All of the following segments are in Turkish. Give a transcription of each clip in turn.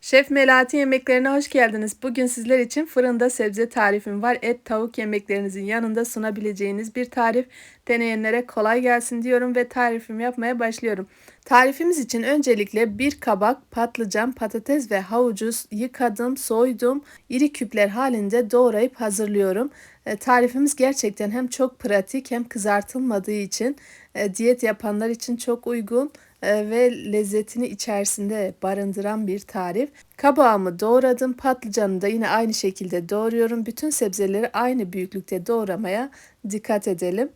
Şef Melati yemeklerine hoş geldiniz. Bugün sizler için fırında sebze tarifim var. Et, tavuk yemeklerinizin yanında sunabileceğiniz bir tarif. Deneyenlere kolay gelsin diyorum ve tarifimi yapmaya başlıyorum. Tarifimiz için öncelikle bir kabak, patlıcan, patates ve havucu yıkadım, soydum. iri küpler halinde doğrayıp hazırlıyorum. E, tarifimiz gerçekten hem çok pratik hem kızartılmadığı için e, diyet yapanlar için çok uygun. E, ve lezzetini içerisinde barındıran bir tarif. Kabağımı doğradım. Patlıcanı da yine aynı şekilde doğruyorum. Bütün sebzeleri aynı büyüklükte doğramaya dikkat edelim.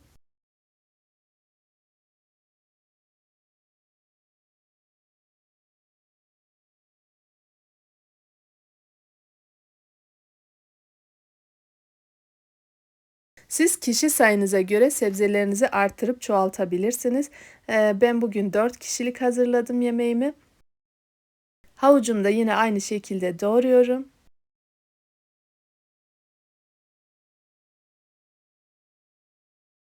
Siz kişi sayınıza göre sebzelerinizi artırıp çoğaltabilirsiniz. Ee, ben bugün 4 kişilik hazırladım yemeğimi. Havucumu da yine aynı şekilde doğruyorum.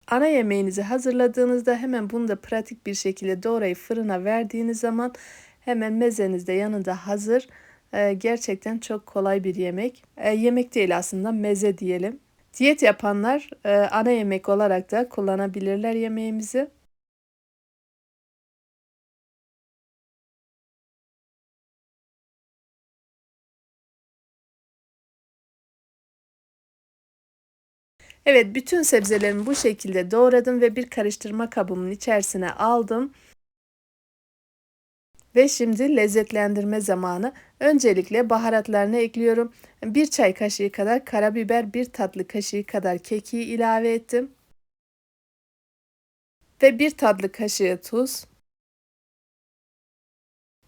Ana yemeğinizi hazırladığınızda hemen bunu da pratik bir şekilde doğrayıp fırına verdiğiniz zaman hemen mezeniz de yanında hazır. Ee, gerçekten çok kolay bir yemek. Ee, yemek değil aslında meze diyelim. Diyet yapanlar e, ana yemek olarak da kullanabilirler yemeğimizi. Evet, bütün sebzelerimi bu şekilde doğradım ve bir karıştırma kabımın içerisine aldım. Ve şimdi lezzetlendirme zamanı. Öncelikle baharatlarını ekliyorum. Bir çay kaşığı kadar karabiber, bir tatlı kaşığı kadar kekiği ilave ettim. Ve bir tatlı kaşığı tuz.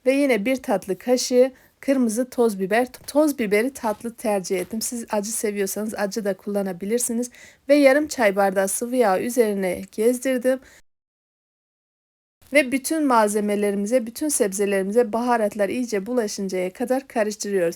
Ve yine bir tatlı kaşığı kırmızı toz biber. Toz biberi tatlı tercih ettim. Siz acı seviyorsanız acı da kullanabilirsiniz. Ve yarım çay bardağı sıvı yağ üzerine gezdirdim. Ve bütün malzemelerimize, bütün sebzelerimize baharatlar iyice bulaşıncaya kadar karıştırıyoruz.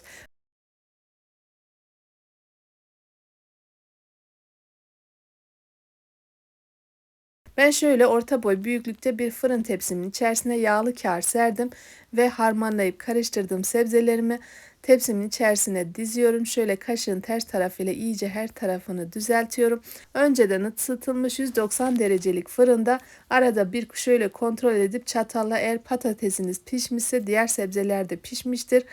Ben şöyle orta boy büyüklükte bir fırın tepsimin içerisine yağlı kağıt serdim ve harmanlayıp karıştırdım sebzelerimi tepsimin içerisine diziyorum. Şöyle kaşığın ters tarafıyla iyice her tarafını düzeltiyorum. Önceden ısıtılmış 190 derecelik fırında arada bir şöyle kontrol edip çatalla eğer patatesiniz pişmişse diğer sebzeler de pişmiştir.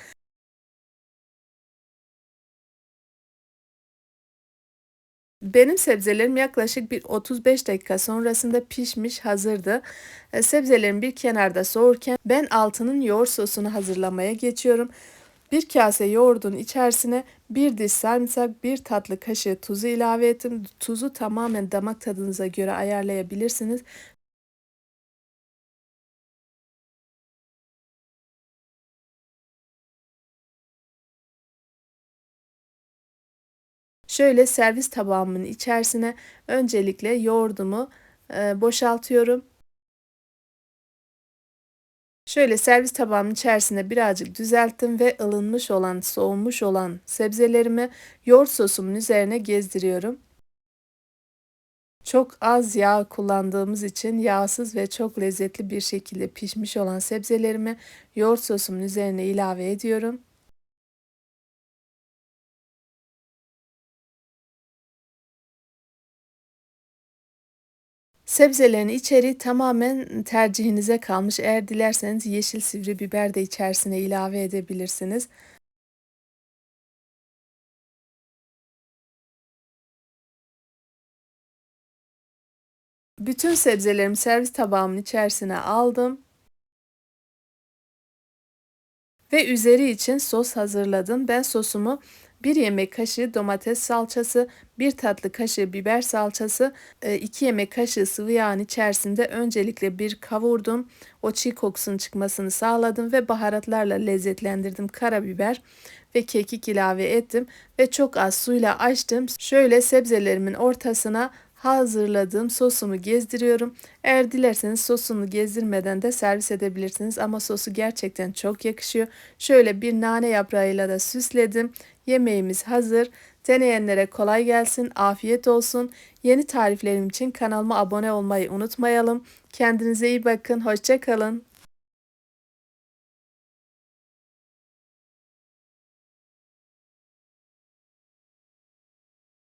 Benim sebzelerim yaklaşık bir 35 dakika sonrasında pişmiş hazırdı. E, sebzelerim bir kenarda soğurken ben altının yoğurt sosunu hazırlamaya geçiyorum. Bir kase yoğurdun içerisine bir diş sarımsak, bir tatlı kaşığı tuzu ilave ettim. Tuzu tamamen damak tadınıza göre ayarlayabilirsiniz. Şöyle servis tabağımın içerisine öncelikle yoğurdumu boşaltıyorum. Şöyle servis tabağımın içerisine birazcık düzelttim ve ılınmış olan, soğumuş olan sebzelerimi yoğurt sosumun üzerine gezdiriyorum. Çok az yağ kullandığımız için yağsız ve çok lezzetli bir şekilde pişmiş olan sebzelerimi yoğurt sosumun üzerine ilave ediyorum. Sebzelerin içeriği tamamen tercihinize kalmış. Eğer dilerseniz yeşil sivri biber de içerisine ilave edebilirsiniz. Bütün sebzelerimi servis tabağımın içerisine aldım. Ve üzeri için sos hazırladım. Ben sosumu 1 yemek kaşığı domates salçası, 1 tatlı kaşığı biber salçası, 2 e, yemek kaşığı sıvı yağın içerisinde öncelikle bir kavurdum. O çiğ kokusunun çıkmasını sağladım ve baharatlarla lezzetlendirdim. Karabiber ve kekik ilave ettim ve çok az suyla açtım. Şöyle sebzelerimin ortasına hazırladığım sosumu gezdiriyorum. Eğer dilerseniz sosunu gezdirmeden de servis edebilirsiniz ama sosu gerçekten çok yakışıyor. Şöyle bir nane yaprağıyla da süsledim. Yemeğimiz hazır. Deneyenlere kolay gelsin, afiyet olsun. Yeni tariflerim için kanalıma abone olmayı unutmayalım. Kendinize iyi bakın, hoşçakalın.